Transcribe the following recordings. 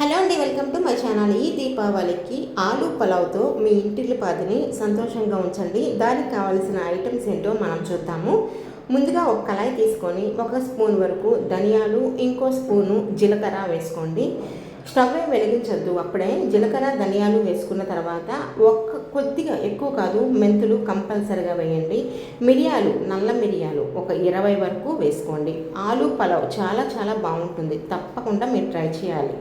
Hello అండి welcome to my channel. ఈ దీపావళికి ఆలు పలావ్తో మీ ఇంటిల్లి పాదిని సంతోషంగా ఉంచండి. దానికి కావాల్సిన ఐటమ్స్ ఏంటో మనం చూద్దాము. ముందుగా ఒక కళాయి తీసుకొని ఒక స్పూన్ వరకు ధనియాలు ఇంకో స్పూను జీలకర్ర వేసుకోండి. స్టవ్ ఏం వెలిగించొద్దు అప్పుడే జీలకర్ర ధనియాలు వేసుకున్న తర్వాత ఒక్క కొద్దిగా ఎక్కువ కాదు మెంతులు కంపల్సరిగా వేయండి. మిరియాలు నల్ల మిరియాలు ఒక ఇరవై వరకు వేసుకోండి. ఆలు పలావ్ చాలా చాలా బాగుంటుంది. తప్పకుండా మీరు ట్రై చేయాలి.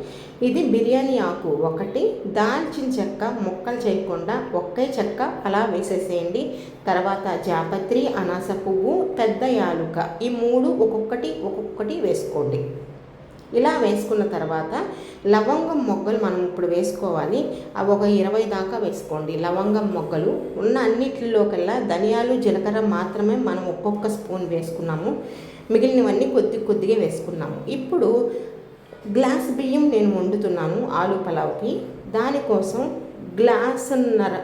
ఇది బిర్యానీ ఆకు ఒకటి దాల్చిన చెక్క ముక్కలు చేయకుండా ఒక్కే చెక్క అలా వేసేసేయండి. తర్వాత జాపత్రి అనాస పువ్వు పెద్ద యాలుక ఈ మూడు ఒక్కొక్కటి ఒక్కొక్కటి వేసుకోండి. ఇలా వేసుకున్న తర్వాత లవంగం మొగ్గలు మనం ఇప్పుడు వేసుకోవాలి. అవి ఒక ఇరవై దాకా వేసుకోండి. లవంగం మొగ్గలు ఉన్న అన్నిటిలోకెల్లా ధనియాలు జీలకర్ర మాత్రమే మనం ఒక్కొక్క స్పూన్ వేసుకున్నాము. మిగిలినవన్నీ కొద్ది కొద్దిగా వేసుకున్నాము. ఇప్పుడు గ్లాస్ బియ్యం నేను వండుతున్నాను ఆలు పలావ్కి. దానికోసం గ్లాసున్నర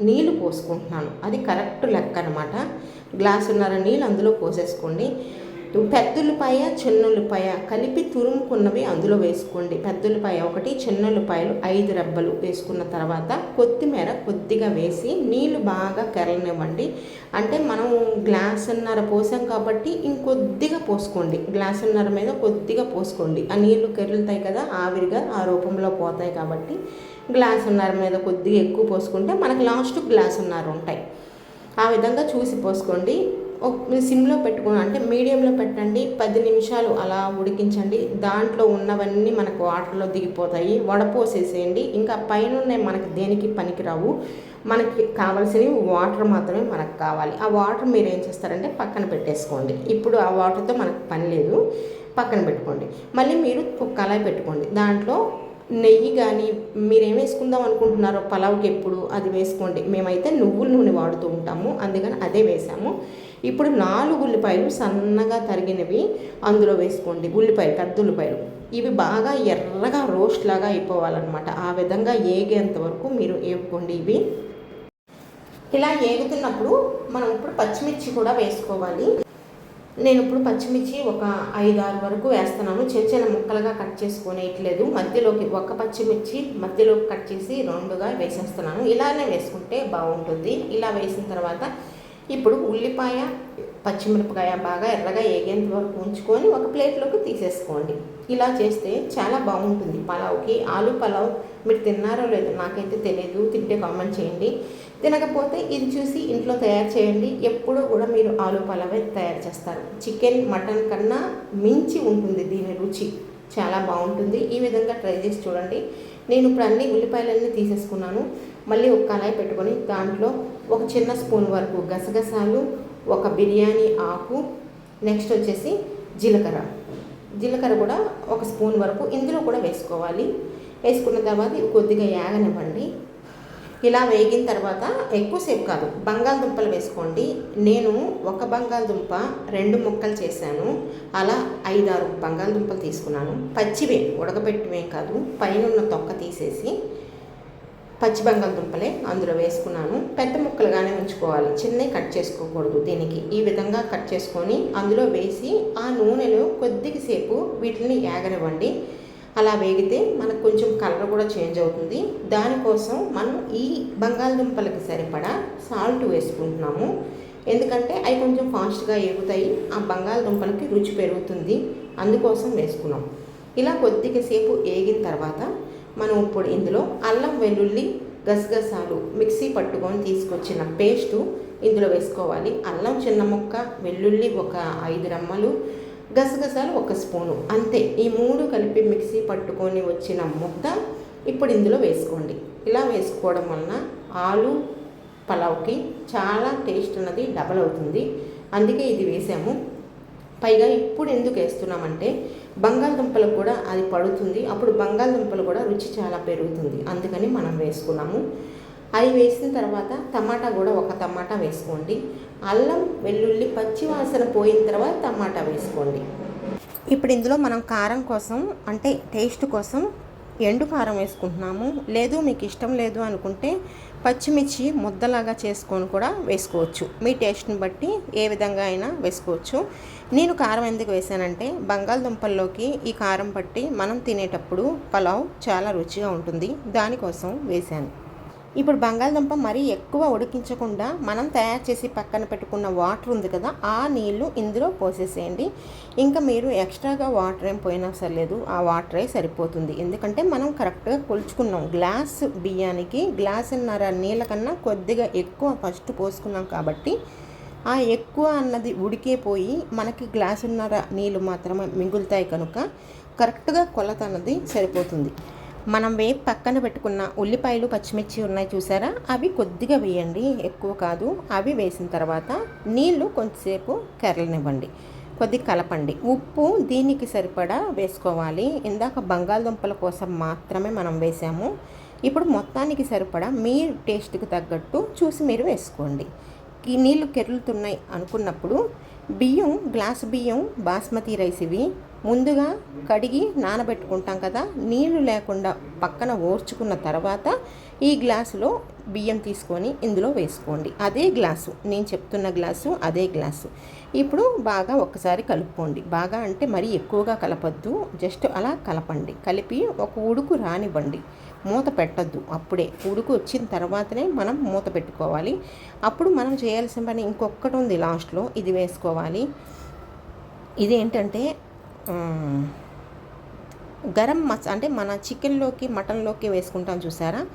నీళ్ళు పోసుకుంటున్నాను. అది కరెక్ట్ లెక్క అనమాట గ్లాసున్నర నీళ్ళు అందులో పోసేసుకోండి. పెద్దుల్లిపాయ చిన్నుల్లిపాయ కలిపి తురుముకున్నవి అందులో వేసుకోండి. పెద్దుల్లిపాయ ఒకటి చిన్నుల్లిపాయలు ఐదు రెబ్బలు వేసుకున్న తర్వాత కొత్తిమీర కొద్దిగా వేసి నీళ్ళు బాగా కెరలనివ్వండి. అంటే మనం గ్లాసున్నర పోసాం కాబట్టి ఇంకొద్దిగా పోసుకోండి. గ్లాసున్నర మీద కొద్దిగా పోసుకోండి. ఆ నీళ్ళు కెరులుతాయి కదా ఆవిరిగా ఆ రూపంలో పోతాయి కాబట్టి గ్లాసున్నర మీద కొద్దిగా ఎక్కువ పోసుకుంటే మనకు లాస్ట్ గ్లాసున్నర ఉంటాయి. ఆ విధంగా చూసి పోసుకోండి. సిమ్లో పెట్టుకుని అంటే మీడియంలో పెట్టండి పది నిమిషాలు అలా ఉడికించండి. దాంట్లో ఉన్నవన్నీ మనకు వాటర్లో దిగిపోతాయి. వడపోసేసేయండి ఇంకా పైన మనకి దేనికి పనికిరావు? మనకి కావాల్సినవి వాటర్ మాత్రమే మనకు కావాలి. ఆ వాటర్ మీరు ఏం చేస్తారంటే పక్కన పెట్టేసుకోండి. ఇప్పుడు ఆ వాటర్తో మనకు పని లేదు. పక్కన పెట్టుకోండి. మళ్ళీ మీరు ఒక కళాయి పెట్టుకోండి. దాంట్లో నెయ్యి కానీ మీరేం వేసుకుందాం అనుకుంటున్నారో పలావ్కి ఎప్పుడు అది వేసుకోండి. మేమైతే నువ్వుల నూనె వాడుతూ ఉంటాము. అందుకని అదే వేసాము. ఇప్పుడు నాలుగు ఉల్లిపాయలు సన్నగా తరిగినవి అందులో వేసుకోండి. ఉల్లిపాయలు పెద్ద ఉల్లిపాయలు. ఇవి బాగా ఎర్రగా రోస్ట్ లాగా అయిపోవాలన్నమాట. ఆ విధంగా ఏగేంత వరకు మీరు వేపుకోండి ఇవి. ఇలా ఏగుతున్నప్పుడు మనం ఇప్పుడు పచ్చిమిర్చి కూడా వేసుకోవాలి. నేను ఇప్పుడు పచ్చిమిర్చి ఒక ఐదు ఆరు వరకు వేస్తున్నాను. చిన్న చిన్న ముక్కలుగా కట్ చేసుకునేయట్లేదు. మధ్యలోకి ఒక పచ్చిమిర్చి మధ్యలోకి కట్ చేసి రెండుగా వేసేస్తున్నాను. ఇలానే వేసుకుంటే బాగుంటుంది. ఇలా వేసిన తర్వాత ఇప్పుడు ఉల్లిపాయ పచ్చిమిరపకాయ బాగా ఎర్రగా ఏగేంత వరకు ఉంచుకొని ఒక ప్లేట్లోకి తీసేసుకోండి. ఇలా చేస్తే చాలా బాగుంటుంది. పలావ్కి ఆలు పలావ్ మీరు తిన్నారో లేదో నాకైతే తెలియదు తింటే కామెంట్ చేయండి. తినకపోతే ఇది చూసి ఇంట్లో తయారు చేయండి. ఎప్పుడు కూడా మీరు ఆలు పలావే తయారు చేస్తారు. చికెన్ మటన్ కన్నా మించి ఉంటుంది దీని రుచి. చాలా బాగుంటుంది. ఈ విధంగా ట్రై చేసి చూడండి. నేను ఇప్పుడు అన్ని ఉల్లిపాయలన్నీ తీసేసుకున్నాను. మళ్ళీ ఒక కళాయి పెట్టుకొని దాంట్లో ఒక చిన్న స్పూన్ వరకు గసగసాలు ఒక బిర్యానీ ఆకు నెక్స్ట్ వచ్చేసి జీలకర్ర. జీలకర్ర కూడా ఒక స్పూన్ వరకు ఇందులో కూడా వేసుకోవాలి. వేసుకున్న తర్వాత కొద్దిగా యాగనివ్వండి. ఇలా వేగిన తర్వాత ఎక్కువసేపు కాదు బంగాళదుంపలు వేసుకోండి. నేను ఒక బంగాళదుంప రెండు ముక్కలు చేశాను. అలా ఐదారు బంగాళదుంపలు తీసుకున్నాను. పచ్చివే ఉడకబెట్టివే కాదు పైన ఉన్న తొక్క తీసేసి పచ్చి బంగాళదుంపలే అందులో వేసుకున్నాను. పెద్ద ముక్కలుగానే ఉంచుకోవాలి చిన్నవి కట్ చేసుకోకూడదు దీనికి. ఈ విధంగా కట్ చేసుకొని అందులో వేసి ఆ నూనెలో కొద్దిసేపు వీటిని ఏగరవ్వండి అలా వేగితే మనకు కొంచెం కలర్ కూడా చేంజ్ అవుతుంది. దానికోసం మనం ఈ బంగాళదుంపలకి సరిపడా సాల్ట్ వేసుకుంటున్నాము. ఎందుకంటే అవి కొంచెం ఫాస్ట్గా ఎగుతాయి. ఆ బంగాళదుంపలకి రుచి పెరుగుతుంది. అందుకోసం వేసుకున్నాం. ఇలా కొద్దిగా సేపు ఏగిన తర్వాత మనం ఇప్పుడు ఇందులో అల్లం వెల్లుల్లి గసగసాలు మిక్సీ పట్టుకొని తీసుకొచ్చిన పేస్టు ఇందులో వేసుకోవాలి. అల్లం చిన్న ముక్క వెల్లుల్లి ఒక ఐదు రమ్మలు గసగసాలు ఒక స్పూను. అంతే ఈ మూడు కలిపి మిక్సీ పట్టుకొని వచ్చిన ముద్ద ఇప్పుడు ఇందులో వేసుకోండి. ఇలా వేసుకోవడం వలన ఆలు పలావ్కి చాలా టేస్ట్ అన్నది డబల్ అవుతుంది. అందుకే ఇది వేసాము. పైగా ఇప్పుడు ఎందుకు వేస్తున్నామంటే బంగాళదుంపలకు కూడా అది పడుతుంది. అప్పుడు బంగాళదుంపలు కూడా రుచి చాలా పెరుగుతుంది. అందుకని మనం వేసుకున్నాము. అవి వేసిన తర్వాత టమాటా కూడా ఒక టమాటా వేసుకోండి. అల్లం వెల్లుల్లి పచ్చి వాసన పోయిన తర్వాత టమాటా వేసుకోండి. ఇప్పుడు ఇందులో మనం కారం కోసం అంటే టేస్ట్ కోసం ఎండు కారం వేసుకుంటున్నాము. లేదు మీకు ఇష్టం లేదు అనుకుంటే పచ్చిమిర్చి ముద్దలాగా చేసుకొని కూడా వేసుకోవచ్చు. మీ టేస్ట్ని బట్టి ఏ విధంగా అయినా వేసుకోవచ్చు. నేను కారం ఎందుకు వేసానంటే బంగాళదుంపల్లోకి ఈ కారం పట్టి మనం తినేటప్పుడు పలావ్ చాలా రుచిగా ఉంటుంది. దానికోసం వేశాను. ఇప్పుడు బంగాళదుంప మరీ ఎక్కువ ఉడికించకుండా మనం తయారు చేసి పక్కన పెట్టుకున్న వాటర్ ఉంది కదా ఆ నీళ్ళు ఇందులో పోసేసేయండి. ఇంకా మీరు ఎక్స్ట్రాగా వాటర్ ఏం పోయినా సర్లేదు ఆ వాటరే సరిపోతుంది. ఎందుకంటే మనం కరెక్ట్గా కొలుచుకున్నాం. గ్లాస్ బియ్యానికి గ్లాసున్నర నీళ్ళ కన్నా కొద్దిగా ఎక్కువ ఫస్ట్ పోసుకున్నాం కాబట్టి ఆ ఎక్కువ అన్నది ఉడికే పోయి మనకి గ్లాసున్నర నీళ్ళు మాత్రమే మిగులుతాయి కనుక కరెక్ట్గా కొలత అన్నది సరిపోతుంది. మనం వేపు పక్కన పెట్టుకున్న ఉల్లిపాయలు పచ్చిమిర్చి ఉన్నాయి చూసారా? అవి కొద్దిగా వేయండి. ఎక్కువ కాదు. అవి వేసిన తర్వాత నీళ్ళు కొంతసేపు కెరలనివ్వండి కొద్దిగా కలపండి. ఉప్పు దీనికి సరిపడా వేసుకోవాలి. ఇందాక బంగాళదుంపల కోసం మాత్రమే మనం వేసాము. ఇప్పుడు మొత్తానికి సరిపడా మీ టేస్ట్కి తగ్గట్టు చూసి మీరు వేసుకోండి. ఈ నీళ్ళు కెరులుతున్నాయి అనుకున్నప్పుడు బియ్యం గ్లాస్ బియ్యం బాస్మతి రైస్ ఇవి ముందుగా కడిగి నానబెట్టుకుంటాం కదా. నీళ్ళు లేకుండా పక్కన ఓర్చుకున్న తర్వాత ఈ గ్లాసులో బియ్యం తీసుకొని ఇందులో వేసుకోండి. అదే గ్లాసు నేను చెప్తున్న గ్లాసు అదే గ్లాసు. ఇప్పుడు బాగా ఒక్కసారి కలుపుకోండి. బాగా అంటే మరీ ఎక్కువగా కలపద్దు జస్ట్ అలా కలపండి. కలిపి ఒక ఉడుకు రానివ్వండి. మూత పెట్టద్దు అప్పుడే. ఉడుకు వచ్చిన తర్వాతనే మనం మూత పెట్టుకోవాలి. అప్పుడు మనం చేయాల్సిన పని ఇంకొకటి ఉంది లాస్ట్లో. ఇది వేసుకోవాలి. ఇదేంటంటే గరం మసా అంటే మన చికెన్లోకి మటన్లోకి వేసుకుంటాం చూసారా?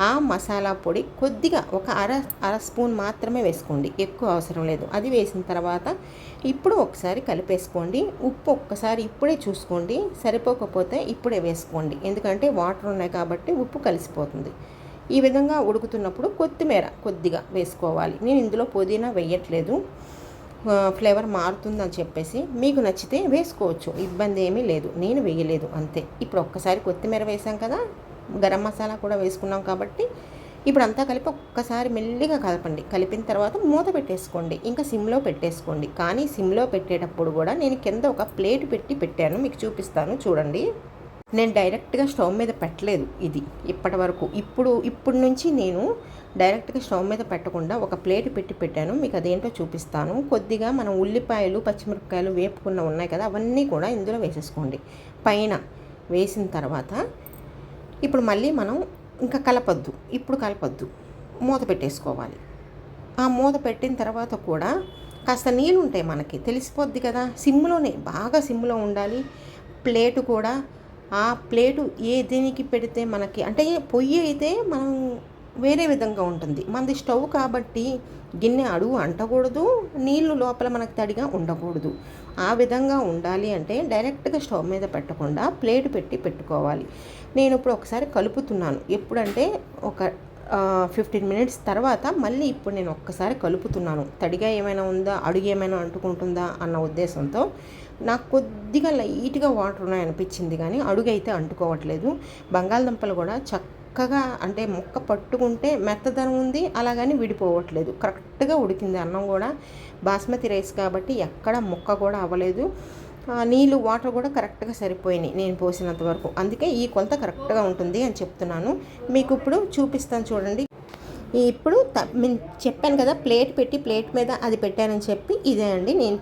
ఆ మసాలా పొడి కొద్దిగా ఒక అర అర స్పూన్ మాత్రమే వేసుకోండి. ఎక్కువ అవసరం లేదు. అది వేసిన తర్వాత ఇప్పుడు ఒకసారి కలిపేసుకోండి. ఉప్పు ఒక్కసారి ఇప్పుడే చూసుకోండి. సరిపోకపోతే ఇప్పుడే వేసుకోండి. ఎందుకంటే వాటర్ ఉన్నాయి కాబట్టి ఉప్పు కలిసిపోతుంది. ఈ విధంగా ఉడుకుతున్నప్పుడు కొత్తిమీర కొద్దిగా వేసుకోవాలి. నేను ఇందులో పుదీనా వేయట్లేదు. ఫ్లేవర్ మారుతుందని చెప్పేసి మీకు నచ్చితే వేసుకోవచ్చు. ఇబ్బంది ఏమీ లేదు. నేను వేయలేదు. అంతే. ఇప్పుడు ఒక్కసారి కొత్తిమీర వేసాం కదా గరం మసాలా కూడా వేసుకున్నాం కాబట్టి ఇప్పుడు అంతా కలిపి ఒక్కసారి మెల్లిగా కలపండి. కలిపిన తర్వాత మూత పెట్టేసుకోండి. ఇంకా సిమ్లో పెట్టేసుకోండి. కానీ సిమ్లో పెట్టేటప్పుడు కూడా నేను కింద ఒక ప్లేట్ పెట్టి పెట్టాను. మీకు చూపిస్తాను. చూడండి. నేను డైరెక్ట్గా స్టవ్ మీద పెట్టలేదు ఇది ఇప్పటి వరకు. ఇప్పుడు ఇప్పటి నుంచి నేను డైరెక్ట్గా స్టవ్ మీద పెట్టకుండా ఒక ప్లేట్ పెట్టి పెట్టాను. మీకు అదేంటో చూపిస్తాను. కొద్దిగా మనం ఉల్లిపాయలు పచ్చిమిరపకాయలు వేపుకున్న ఉన్నాయి కదా అవన్నీ కూడా ఇందులో వేసేసుకోండి. పైన వేసిన తర్వాత ఇప్పుడు మళ్ళీ మనం ఇంకా కలపద్దు. ఇప్పుడు కలపద్దు. మూత పెట్టేసుకోవాలి. ఆ మూత పెట్టిన తర్వాత కూడా కాస్త నీళ్ళు ఉంటాయి మనకి. తెలిసిపోద్ది కదా సిమ్లోనే బాగా సిమ్లో ఉండాలి. ప్లేటు కూడా ఆ ప్లేటు ఏ దేనికి పెడితే మనకి అంటే పొయ్యి అయితే మనం వేరే విధంగా ఉంటుంది. మనది స్టవ్ కాబట్టి గిన్నె అడుగు అంటకూడదు నీళ్ళు లోపల మనకు తడిగా ఉండకూడదు. ఆ విధంగా ఉండాలి అంటే డైరెక్ట్గా స్టవ్ మీద పెట్టకుండా ప్లేట్ పెట్టి పెట్టుకోవాలి. నేను ఇప్పుడు ఒకసారి కలుపుతున్నాను. ఎప్పుడంటే ఒక ఫిఫ్టీన్ మినిట్స్ తర్వాత మళ్ళీ ఇప్పుడు నేను ఒక్కసారి కలుపుతున్నాను. తడిగా ఏమైనా ఉందా అడుగు ఏమైనా అంటుకుంటుందా అన్న ఉద్దేశంతో నాకు కొద్దిగా లైట్గా వాటర్ ఉన్నాయి అనిపించింది కానీ అడుగు అయితే అంటుకోవట్లేదు. బంగాళదుంపలు కూడా చక్క చక్కగా అంటే ముక్క పట్టుకుంటే మెత్తదనం ఉంది అలాగని విడిపోవట్లేదు. కరెక్ట్గా ఉడికింది అన్నం కూడా. బాస్మతి రైస్ కాబట్టి ఎక్కడ ముక్క కూడా అవ్వలేదు. నీళ్ళు వాటర్ కూడా కరెక్ట్గా సరిపోయినాయి నేను పోసినంత వరకు. అందుకే ఈ కొలత కరెక్ట్గా ఉంటుంది అని చెప్తున్నాను. మీకు ఇప్పుడు చూపిస్తాను చూడండి. ఇప్పుడు చెప్పాను కదా ప్లేట్ పెట్టి ప్లేట్ మీద అది పెట్టానని చెప్పి ఇదే అండి. నేను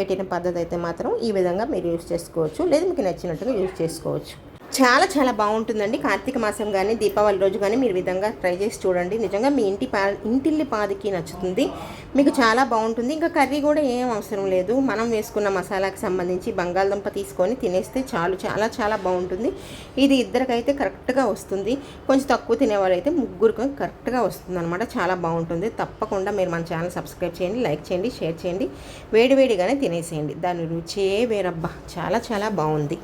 పెట్టిన పద్ధతి అయితే మాత్రం ఈ విధంగా మీరు యూజ్ చేసుకోవచ్చు. లేదు మీకు నచ్చినట్టుగా యూజ్ చేసుకోవచ్చు. చాలా చాలా బాగుంటుందండి. కార్తీక మాసం కానీ దీపావళి రోజు కానీ మీరు విధంగా ట్రై చేసి చూడండి. నిజంగా మీ ఇంటి పా ఇంటిల్లి పాదికి నచ్చుతుంది. మీకు చాలా బాగుంటుంది. ఇంకా కర్రీ కూడా ఏం అవసరం లేదు. మనం వేసుకున్న మసాలాకి సంబంధించి బంగాళదుంప తీసుకొని తినేస్తే చాలు. చాలా చాలా బాగుంటుంది. ఇది ఇద్దరికైతే కరెక్ట్గా వస్తుంది. కొంచెం తక్కువ తినేవాళ్ళైతే ముగ్గురికి కరెక్ట్గా వస్తుంది అనమాట చాలా బాగుంటుంది. తప్పకుండా మీరు మన ఛానల్ సబ్స్క్రైబ్ చేయండి లైక్ చేయండి షేర్ చేయండి. వేడివేడిగానే తినేసేయండి. దాని రుచే వేరబ్బా. చాలా చాలా బాగుంది.